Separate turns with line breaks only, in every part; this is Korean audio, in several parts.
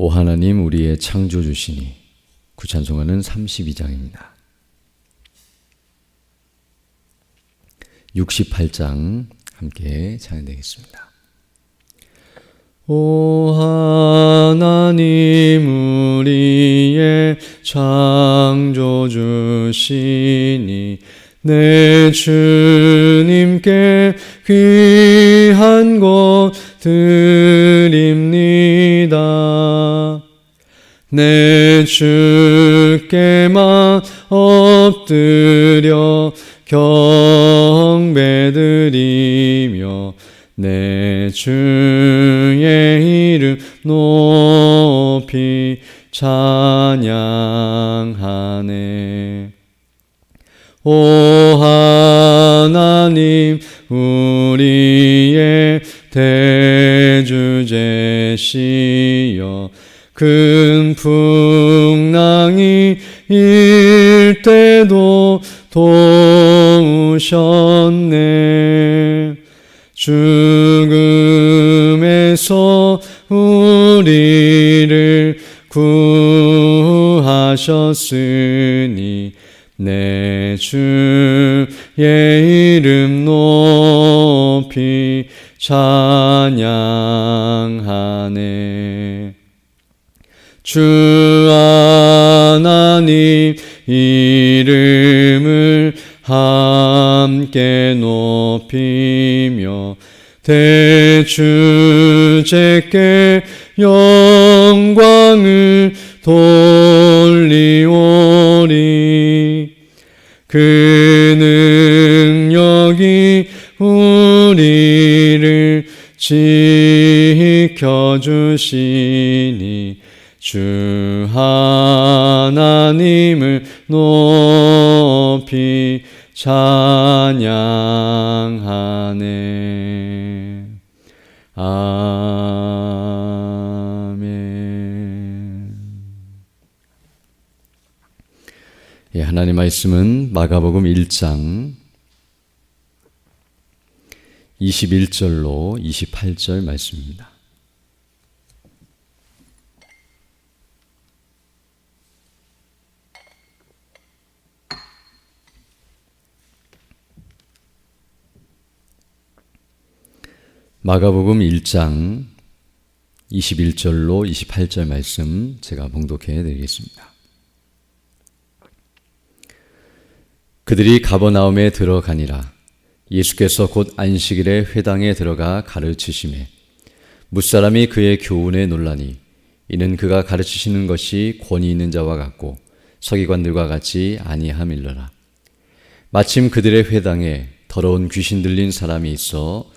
오 하나님 우리의 창조주시니 그 찬송가는 32장입니다. 68장 함께 찬양되겠습니다. 오 하나님 우리의 창조주시니 내 주님께 귀한 것드 내 주께만 엎드려 경배드리며 내 주의 이름 높이 찬양하네. 오 하나님 우리의 대주제시여 큰 풍랑이 일 때도 도우셨네. 죽음에서 우리를 구하셨으니 내 주의 이름 높이 찬양 주 하나님 이름을 함께 높이며 대주제께 영광을 돌리오리. 그 능력이 우리를 지켜주시니 주 하나님을 높이 찬양하네. 예, 하나님 말씀은 마가복음 1장 21절로 28절 말씀입니다. 마가복음 1장 21절로 28절 말씀 제가 봉독해 드리겠습니다. 그들이 가버나움에 들어가니라 예수께서 곧 안식일에 회당에 들어가 가르치심에 무사람이 그의 교훈에 놀라니 이는 그가 가르치시는 것이 권위 있는 자와 같고 서기관들과 같이 아니함일러라 마침 그들의 회당에 더러운 귀신 들린 사람이 있어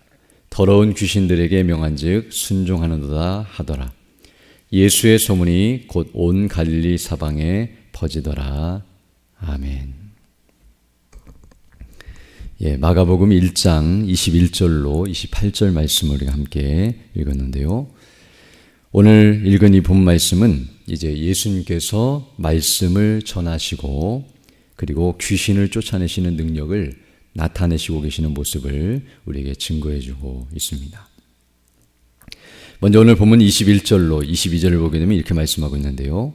더러운 귀신들에게 명한즉 순종하는도다 하더라. 예수의 소문이 곧 온 갈릴리 사방에 퍼지더라. 아멘. 예, 마가복음 1장 21절로 28절 말씀을 우리가 함께 읽었는데요. 오늘 읽은 이 본 말씀은 이제 예수님께서 말씀을 전하시고 그리고 귀신을 쫓아내시는 능력을 나타내시고 계시는 모습을 우리에게 증거해 주고 있습니다. 먼저 오늘 본문 21절로 22절을 보게 되면 이렇게 말씀하고 있는데요.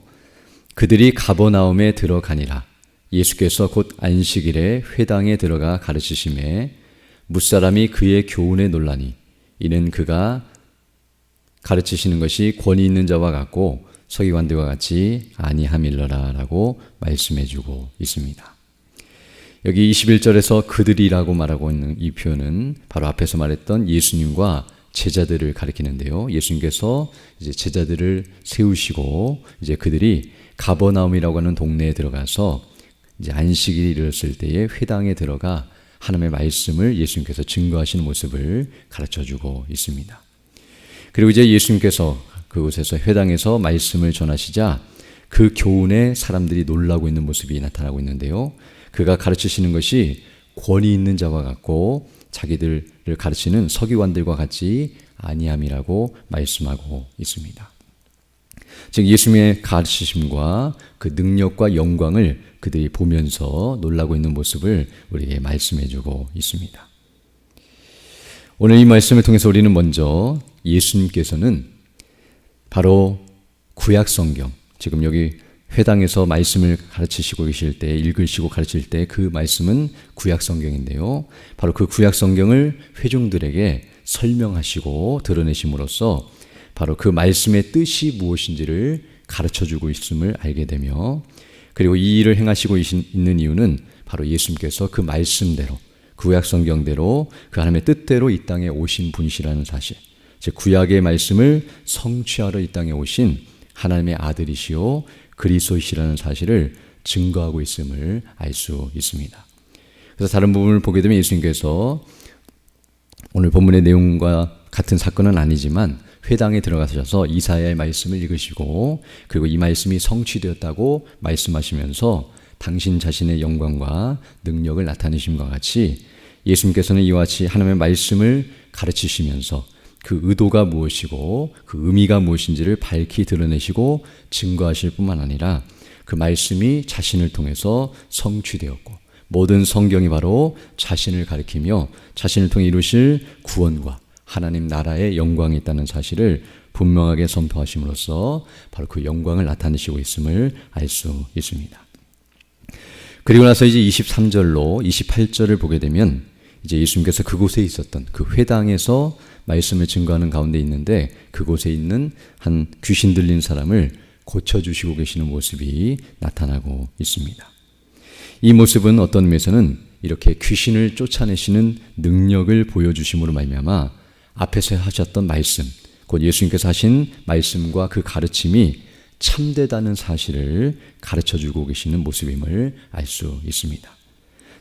그들이 가버나움에 들어가니라. 예수께서 곧 안식일에 회당에 들어가 가르치심에 무사람이 그의 교훈에 놀라니 이는 그가 가르치시는 것이 권위 있는 자와 같고 서기관들과 같이 아니함일러라라고 말씀해 주고 있습니다. 여기 21절에서 그들이라고 말하고 있는 이 표현은 바로 앞에서 말했던 예수님과 제자들을 가리키는데요. 예수님께서 이제 제자들을 세우시고 이제 그들이 가버나움이라고 하는 동네에 들어가서 이제 안식일이 이르렀을 때에 회당에 들어가 하나님의 말씀을 예수님께서 증거하시는 모습을 가르쳐 주고 있습니다. 그리고 이제 예수님께서 그곳에서 회당에서 말씀을 전하시자 그 교훈에 사람들이 놀라고 있는 모습이 나타나고 있는데요. 그가 가르치시는 것이 권위 있는 자와 같고 자기들을 가르치는 서기관들과 같이 아니함이라고 말씀하고 있습니다. 즉 예수님의 가르치심과 그 능력과 영광을 그들이 보면서 놀라고 있는 모습을 우리에게 말씀해 주고 있습니다. 오늘 이 말씀을 통해서 우리는 먼저 예수님께서는 바로 구약 성경, 지금 여기 회당에서 말씀을 가르치시고 계실 때, 읽으시고 가르칠 때 그 말씀은 구약 성경인데요. 바로 그 구약 성경을 회중들에게 설명하시고 드러내심으로써 바로 그 말씀의 뜻이 무엇인지를 가르쳐 주고 있음을 알게 되며 그리고 이 일을 행하시고 있는 이유는 바로 예수님께서 그 말씀대로 구약 성경대로 그 하나님의 뜻대로 이 땅에 오신 분이시라는 사실. 즉 구약의 말씀을 성취하러 이 땅에 오신 하나님의 아들이시요 그리스도이시라는 사실을 증거하고 있음을 알 수 있습니다. 그래서 다른 부분을 보게 되면 예수님께서 오늘 본문의 내용과 같은 사건은 아니지만 회당에 들어가셔서 이사야의 말씀을 읽으시고 그리고 이 말씀이 성취되었다고 말씀하시면서 당신 자신의 영광과 능력을 나타내심과 같이 예수님께서는 이와 같이 하나님의 말씀을 가르치시면서 그 의도가 무엇이고 그 의미가 무엇인지를 밝히 드러내시고 증거하실 뿐만 아니라 그 말씀이 자신을 통해서 성취되었고 모든 성경이 바로 자신을 가리키며 자신을 통해 이루실 구원과 하나님 나라의 영광이 있다는 사실을 분명하게 선포하심으로써 바로 그 영광을 나타내시고 있음을 알 수 있습니다. 그리고 나서 이제 23절로 28절을 보게 되면 이제 예수님께서 그곳에 있었던 그 회당에서 말씀을 증거하는 가운데 있는데 그곳에 있는 한 귀신 들린 사람을 고쳐주시고 계시는 모습이 나타나고 있습니다. 이 모습은 어떤 의미에서는 이렇게 귀신을 쫓아내시는 능력을 보여주심으로 말미암아 앞에서 하셨던 말씀, 곧 예수님께서 하신 말씀과 그 가르침이 참되다는 사실을 가르쳐 주고 계시는 모습임을 알 수 있습니다.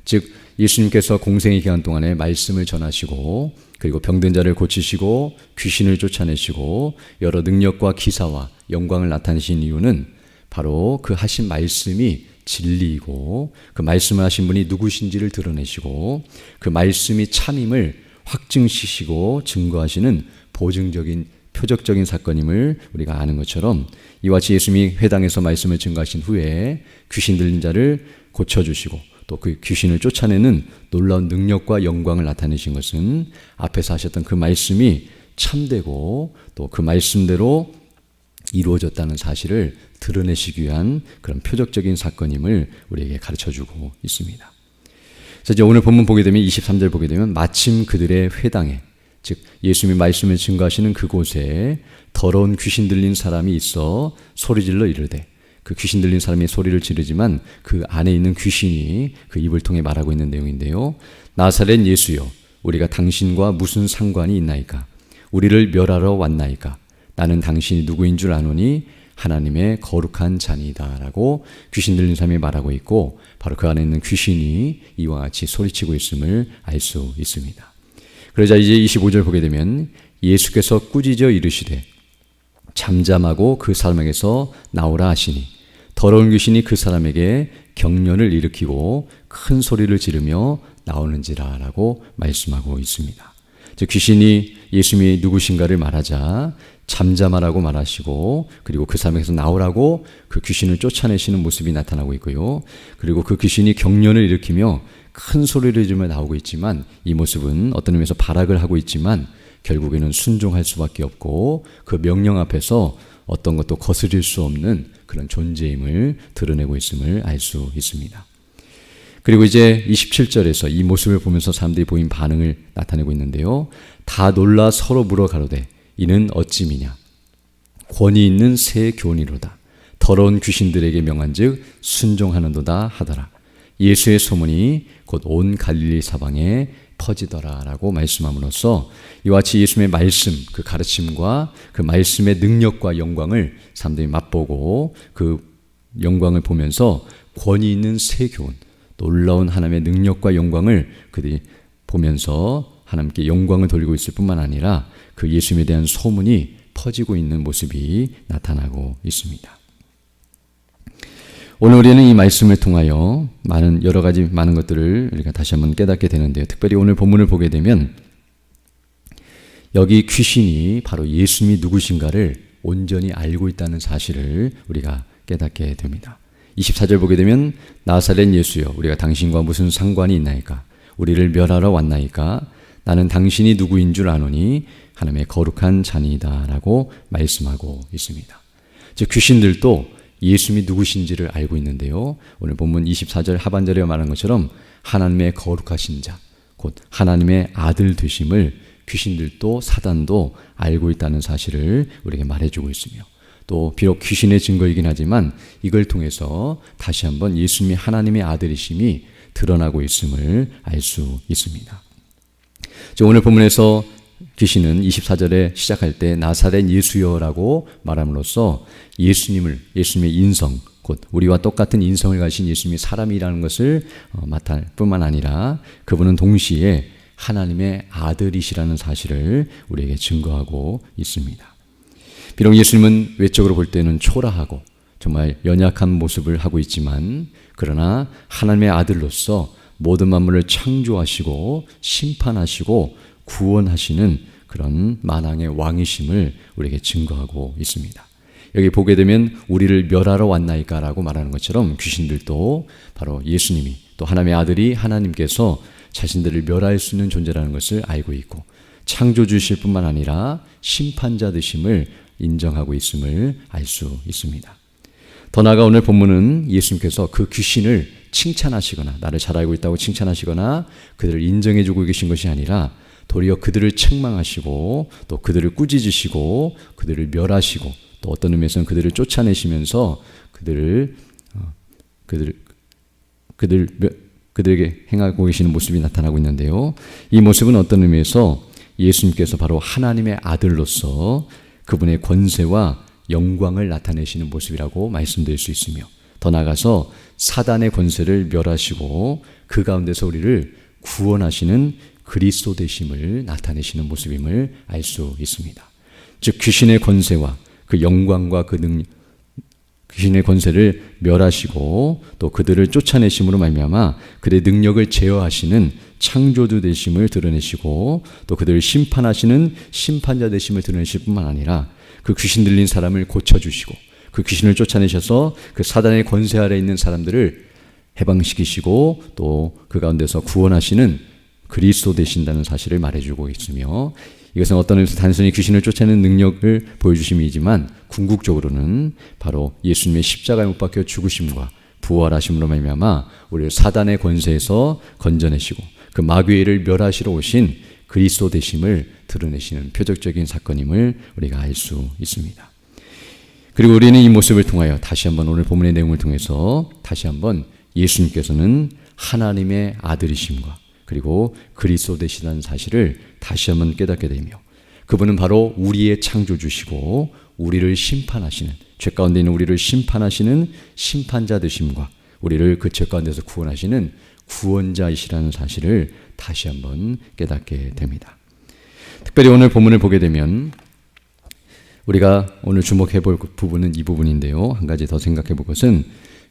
즉 예수님께서 공생의 기간 동안에 말씀을 전하시고 그리고 병든 자를 고치시고 귀신을 쫓아내시고 여러 능력과 기사와 영광을 나타내신 이유는 바로 그 하신 말씀이 진리이고 그 말씀을 하신 분이 누구신지를 드러내시고 그 말씀이 참임을 확증시키고 증거하시는 보증적인 표적적인 사건임을 우리가 아는 것처럼 이와 같이 예수님이 회당에서 말씀을 증거하신 후에 귀신 들린 자를 고쳐주시고 또 그 귀신을 쫓아내는 놀라운 능력과 영광을 나타내신 것은 앞에서 하셨던 그 말씀이 참되고 또 그 말씀대로 이루어졌다는 사실을 드러내시기 위한 그런 표적적인 사건임을 우리에게 가르쳐 주고 있습니다. 그래서 이제 오늘 본문 보게 되면 23절 보게 되면 마침 그들의 회당에 즉 예수님이 말씀을 증거하시는 그곳에 더러운 귀신 들린 사람이 있어 소리질러 이르되 그 귀신 들린 사람이 소리를 지르지만 그 안에 있는 귀신이 그 입을 통해 말하고 있는 내용인데요. 나사렛 예수여 우리가 당신과 무슨 상관이 있나이까 우리를 멸하러 왔나이까 나는 당신이 누구인 줄 아노니 하나님의 거룩한 자니다라고 귀신 들린 사람이 말하고 있고 바로 그 안에 있는 귀신이 이와 같이 소리치고 있음을 알 수 있습니다. 그러자 이제 25절 보게 되면 예수께서 꾸짖어 이르시되 잠잠하고 그 사람에게서 나오라 하시니 더러운 귀신이 그 사람에게 경련을 일으키고 큰 소리를 지르며 나오는지라라고 말씀하고 있습니다. 즉 귀신이 예수님이 누구신가를 말하자 잠잠하라고 말하시고 그리고 그 사람에게서 나오라고 그 귀신을 쫓아내시는 모습이 나타나고 있고요. 그리고 그 귀신이 경련을 일으키며 큰 소리를 지르며 나오고 있지만 이 모습은 어떤 의미에서 발악을 하고 있지만 결국에는 순종할 수밖에 없고 그 명령 앞에서 어떤 것도 거스릴 수 없는 그런 존재임을 드러내고 있음을 알 수 있습니다. 그리고 이제 27절에서 이 모습을 보면서 사람들이 보인 반응을 나타내고 있는데요. 다 놀라 서로 물어 가로되 이는 어찌미냐 권위 있는 새 교훈이로다. 더러운 귀신들에게 명한즉 순종하는도다 하더라. 예수의 소문이 곧 온 갈릴리 사방에 퍼지더라라고 말씀함으로써 이와 같이 예수님의 말씀, 그 가르침과 그 말씀의 능력과 영광을 사람들이 맛보고 그 영광을 보면서 권위 있는 새 교훈, 놀라운 하나님의 능력과 영광을 그들이 보면서 하나님께 영광을 돌리고 있을 뿐만 아니라 그 예수님에 대한 소문이 퍼지고 있는 모습이 나타나고 있습니다. 오늘 우리는 이 말씀을 통하여 많은 여러 가지 많은 것들을 우리가 다시 한번 깨닫게 되는데요. 특별히 오늘 본문을 보게 되면 여기 귀신이 바로 예수님이 누구신가를 온전히 알고 있다는 사실을 우리가 깨닫게 됩니다. 24절 보게 되면 나사렛 예수여 우리가 당신과 무슨 상관이 있나이까 우리를 멸하러 왔나이까 나는 당신이 누구인 줄 아노니 하나님의 거룩한 자니이다라고 말씀하고 있습니다. 즉 귀신들도 예수님이 누구신지를 알고 있는데요. 오늘 본문 24절 하반절에 말한 것처럼 하나님의 거룩하신 자, 곧 하나님의 아들 되심을 귀신들도 사단도 알고 있다는 사실을 우리에게 말해주고 있으며 또 비록 귀신의 증거이긴 하지만 이걸 통해서 다시 한번 예수님이 하나님의 아들이심이 드러나고 있음을 알 수 있습니다. 오늘 본문에서 귀신은 24절에 시작할 때 나사렛 예수여라고 말함으로써 예수님을 예수님의 인성 곧 우리와 똑같은 인성을 가진 예수님이 사람이라는 것을 맡을 어, 뿐만 아니라 그분은 동시에 하나님의 아들이시라는 사실을 우리에게 증거하고 있습니다. 비록 예수님은 외적으로 볼 때는 초라하고 정말 연약한 모습을 하고 있지만 그러나 하나님의 아들로서 모든 만물을 창조하시고 심판하시고 구원하시는 그런 만왕의 왕이심을 우리에게 증거하고 있습니다. 여기 보게 되면 우리를 멸하러 왔나이까라고 말하는 것처럼 귀신들도 바로 예수님이 또 하나님의 아들이 하나님께서 자신들을 멸할 수 있는 존재라는 것을 알고 있고 창조주실 뿐만 아니라 심판자 되심을 인정하고 있음을 알 수 있습니다. 더 나아가 오늘 본문은 예수님께서 그 귀신을 칭찬하시거나 나를 잘 알고 있다고 칭찬하시거나 그들을 인정해 주고 계신 것이 아니라 도리어 그들을 책망하시고 또 그들을 꾸짖으시고 그들을 멸하시고 또 어떤 의미에서는 그들을 쫓아내시면서 그들을 어, 그들 그들 그들에게 행하고 계시는 모습이 나타나고 있는데요. 이 모습은 어떤 의미에서 예수님께서 바로 하나님의 아들로서 그분의 권세와 영광을 나타내시는 모습이라고 말씀드릴 수 있으며 더 나아가서 사단의 권세를 멸하시고 그 가운데서 우리를 구원하시는 그리스도 되심을 나타내시는 모습임을 알 수 있습니다. 즉 귀신의 권세와 그 영광과 그 능력 귀신의 권세를 멸하시고 또 그들을 쫓아내심으로 말미암아 그들의 능력을 제어하시는 창조주 되심을 드러내시고 또 그들을 심판하시는 심판자 되심을 드러내실 뿐만 아니라 그 귀신 들린 사람을 고쳐 주시고 그 귀신을 쫓아내셔서 그 사단의 권세 아래 있는 사람들을 해방시키시고 또 그 가운데서 구원하시는 그리스도 되신다는 사실을 말해주고 있으며 이것은 어떤 의미에서 단순히 귀신을 쫓아내는 능력을 보여주심이지만 궁극적으로는 바로 예수님의 십자가에 못 박혀 죽으심과 부활하심으로 말미암아 우리를 사단의 권세에서 건져내시고 그 마귀를 멸하시러 오신 그리스도 되심을 드러내시는 표적적인 사건임을 우리가 알 수 있습니다. 그리고 우리는 이 모습을 통하여 다시 한번 오늘 본문의 내용을 통해서 다시 한번 예수님께서는 하나님의 아들이심과 그리고 그리스도 되시다는 사실을 다시 한번 깨닫게 되며 그분은 바로 우리의 창조주시고 우리를 심판하시는 죄 가운데 있는 우리를 심판하시는 심판자 되심과 우리를 그 죄 가운데서 구원하시는 구원자이시라는 사실을 다시 한번 깨닫게 됩니다. 특별히 오늘 본문을 보게 되면 우리가 오늘 주목해 볼 부분은 이 부분인데요. 한 가지 더 생각해 볼 것은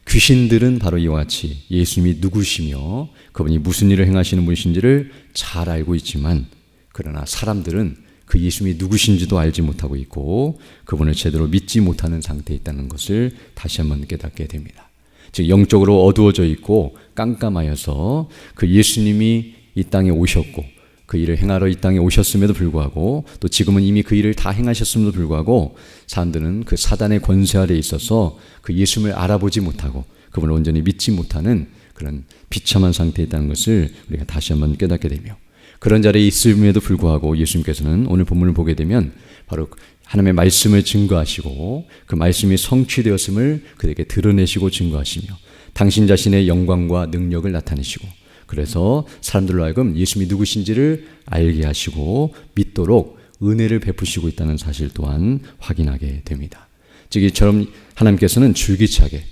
귀신들은 바로 이와 같이 예수님이 누구시며 그분이 무슨 일을 행하시는 분이신지를 잘 알고 있지만 그러나 사람들은 그 예수님이 누구신지도 알지 못하고 있고 그분을 제대로 믿지 못하는 상태에 있다는 것을 다시 한번 깨닫게 됩니다. 즉 영적으로 어두워져 있고 깜깜하여서 그 예수님이 이 땅에 오셨고 그 일을 행하러 이 땅에 오셨음에도 불구하고 또 지금은 이미 그 일을 다 행하셨음에도 불구하고 사람들은 그 사단의 권세 아래 있어서 그 예수님을 알아보지 못하고 그분을 온전히 믿지 못하는 그런 비참한 상태에 있다는 것을 우리가 다시 한번 깨닫게 되며 그런 자리에 있음에도 불구하고 예수님께서는 오늘 본문을 보게 되면 바로 하나님의 말씀을 증거하시고 그 말씀이 성취되었음을 그에게 드러내시고 증거하시며 당신 자신의 영광과 능력을 나타내시고 그래서 사람들로 하여금 예수님이 누구신지를 알게 하시고 믿도록 은혜를 베푸시고 있다는 사실 또한 확인하게 됩니다. 즉 이처럼 하나님께서는 줄기차게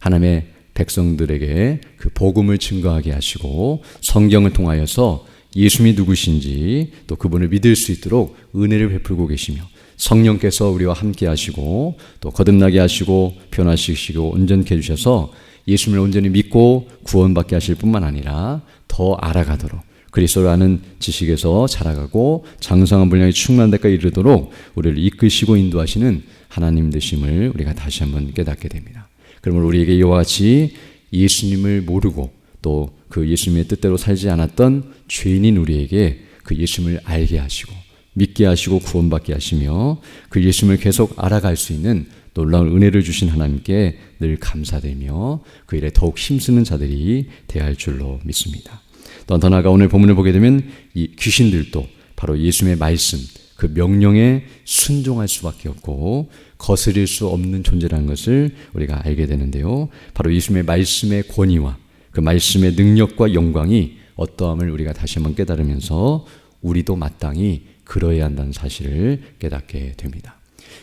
하나님의 백성들에게 그 복음을 증거하게 하시고 성경을 통하여서 예수님이 누구신지 또 그분을 믿을 수 있도록 은혜를 베풀고 계시며 성령께서 우리와 함께 하시고 또 거듭나게 하시고 변화시키시고 온전케 해 주셔서 예수님을 온전히 믿고 구원받게 하실 뿐만 아니라 더 알아가도록 그리스도라는 지식에서 자라가고 장성한 분량이 충만한 데까지 이르도록 우리를 이끄시고 인도하시는 하나님 되심을 우리가 다시 한번 깨닫게 됩니다. 그러므로 우리에게 이와 같이 예수님을 모르고 또 그 예수님의 뜻대로 살지 않았던 죄인인 우리에게 그 예수님을 알게 하시고 믿게 하시고 구원받게 하시며 그 예수님을 계속 알아갈 수 있는 놀라운 은혜를 주신 하나님께 늘 감사되며 그 일에 더욱 힘쓰는 자들이 되어야 줄로 믿습니다. 또더 나아가 오늘 본문을 보게 되면 이 귀신들도 바로 예수님의 말씀, 그 명령에 순종할 수밖에 없고 거스릴 수 없는 존재라는 것을 우리가 알게 되는데요. 바로 예수님의 말씀의 권위와 그 말씀의 능력과 영광이 어떠함을 우리가 다시 한번 깨달으면서 우리도 마땅히 그러해야 한다는 사실을 깨닫게 됩니다.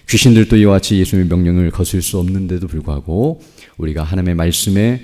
귀신들도 이와 같이 예수님의 명령을 거슬 수 없는데도 불구하고 우리가 하나님의 말씀에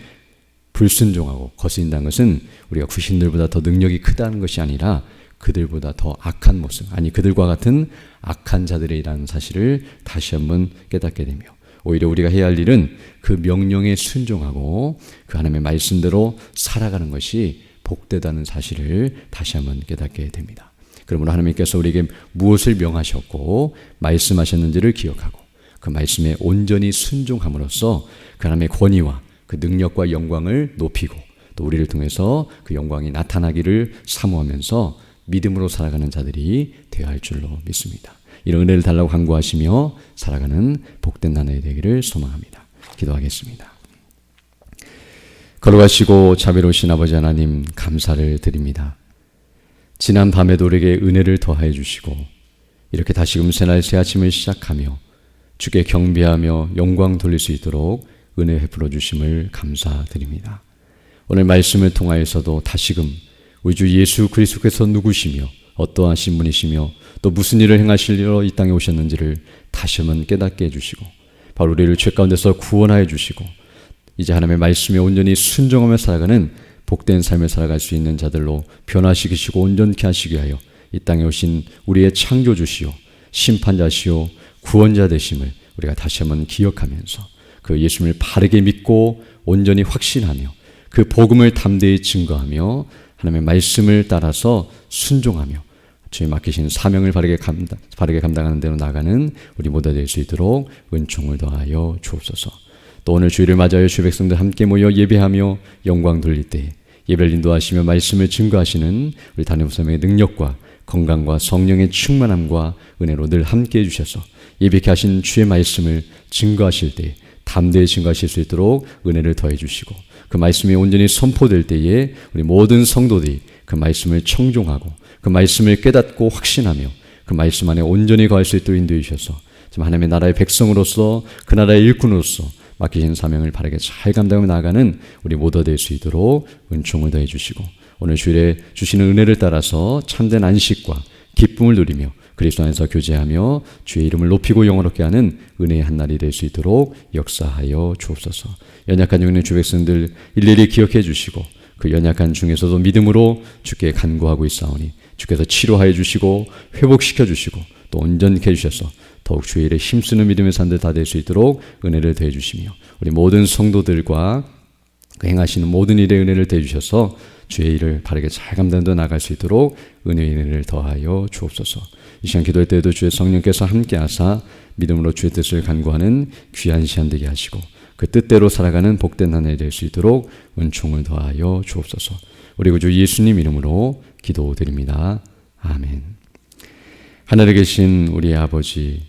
불순종하고 거스린다는 것은 우리가 귀신들보다 더 능력이 크다는 것이 아니라 그들보다 더 악한 모습, 아니 그들과 같은 악한 자들이라는 사실을 다시 한번 깨닫게 되며 오히려 우리가 해야 할 일은 그 명령에 순종하고 그 하나님의 말씀대로 살아가는 것이 복되다는 사실을 다시 한번 깨닫게 됩니다. 그러므로 하나님께서 우리에게 무엇을 명하셨고 말씀하셨는지를 기억하고 그 말씀에 온전히 순종함으로써 그 하나님의 권위와 그 능력과 영광을 높이고 또 우리를 통해서 그 영광이 나타나기를 사모하면서 믿음으로 살아가는 자들이 되어야 할 줄로 믿습니다. 이런 은혜를 달라고 간구하시며 살아가는 복된 나라의 되기를 소망합니다. 기도하겠습니다. 걸어가시고 자비로우신 아버지 하나님 감사를 드립니다. 지난 밤에도 우리에게 은혜를 더하여 주시고 이렇게 다시금 새날 새 아침을 시작하며 주께 경배하며 영광 돌릴 수 있도록 은혜 베풀어 주심을 감사드립니다. 오늘 말씀을 통하여서도 다시금 우리 주 예수 그리스도께서 누구시며 어떠하신 분이시며 또 무슨 일을 행하시려 이 땅에 오셨는지를 다시 한번 깨닫게 해주시고 바로 우리를 죄 가운데서 구원하여 주시고 이제 하나님의 말씀에 온전히 순종하며 살아가는 복된 삶을 살아갈 수 있는 자들로 변화시키시고 온전케 하시게 하여 이 땅에 오신 우리의 창조주시오 심판자시오 구원자 되심을 우리가 다시 한번 기억하면서 그 예수님을 바르게 믿고 온전히 확신하며 그 복음을 담대히 증거하며 하나님의 말씀을 따라서 순종하며 주의 맡기신 사명을 바르게, 감당, 바르게 감당하는 대로 나가는 우리 모두 될 수 있도록 은총을 더하여 주옵소서. 또 오늘 주일을 맞아요 주 백성들 함께 모여 예배하며 영광 돌릴 때 예배를 인도하시며 말씀을 증거하시는 우리 단임사명의 능력과 건강과 성령의 충만함과 은혜로 늘 함께 해 주셔서 예배케 하신 주의 말씀을 증거하실 때 담대히 증거하실 수 있도록 은혜를 더해 주시고 그 말씀이 온전히 선포될 때에 우리 모든 성도들이 그 말씀을 청종하고 그 말씀을 깨닫고 확신하며 그 말씀 안에 온전히 거할 수 있도록 인도해 주셔서 지금 하나님의 나라의 백성으로서 그 나라의 일꾼으로서 맡기신 사명을 바르게 잘 감당하며 나아가는 우리 모두 될 수 있도록 은총을 더해 주시고 오늘 주일에 주시는 은혜를 따라서 참된 안식과 기쁨을 누리며 그리스도 안에서 교제하며 주의 이름을 높이고 영어롭게 하는 은혜의 한 날이 될 수 있도록 역사하여 주옵소서. 연약한 영혼의 주 백성들 일일이 기억해 주시고 그 연약한 중에서도 믿음으로 주께 간구하고 있사오니 주께서 치료하여 주시고 회복시켜 주시고 또 온전케 해 주셔서 더욱 주의 일에 힘쓰는 믿음의 산들 다 될 수 있도록 은혜를 더해 주시며 우리 모든 성도들과 그 행하시는 모든 일에 은혜를 더해 주셔서 주의 일을 바르게 잘 감당해 나갈 수 있도록 은혜의 은혜를 더하여 주옵소서. 이 시간 기도할 때에도 주의 성령께서 함께하사 믿음으로 주의 뜻을 간구하는 귀한 시간 되게 하시고 그 뜻대로 살아가는 복된 한 해 될 수 있도록 은총을 더하여 주옵소서. 우리 구주 예수님 이름으로 기도드립니다. 아멘. 하늘에 계신 우리 아버지,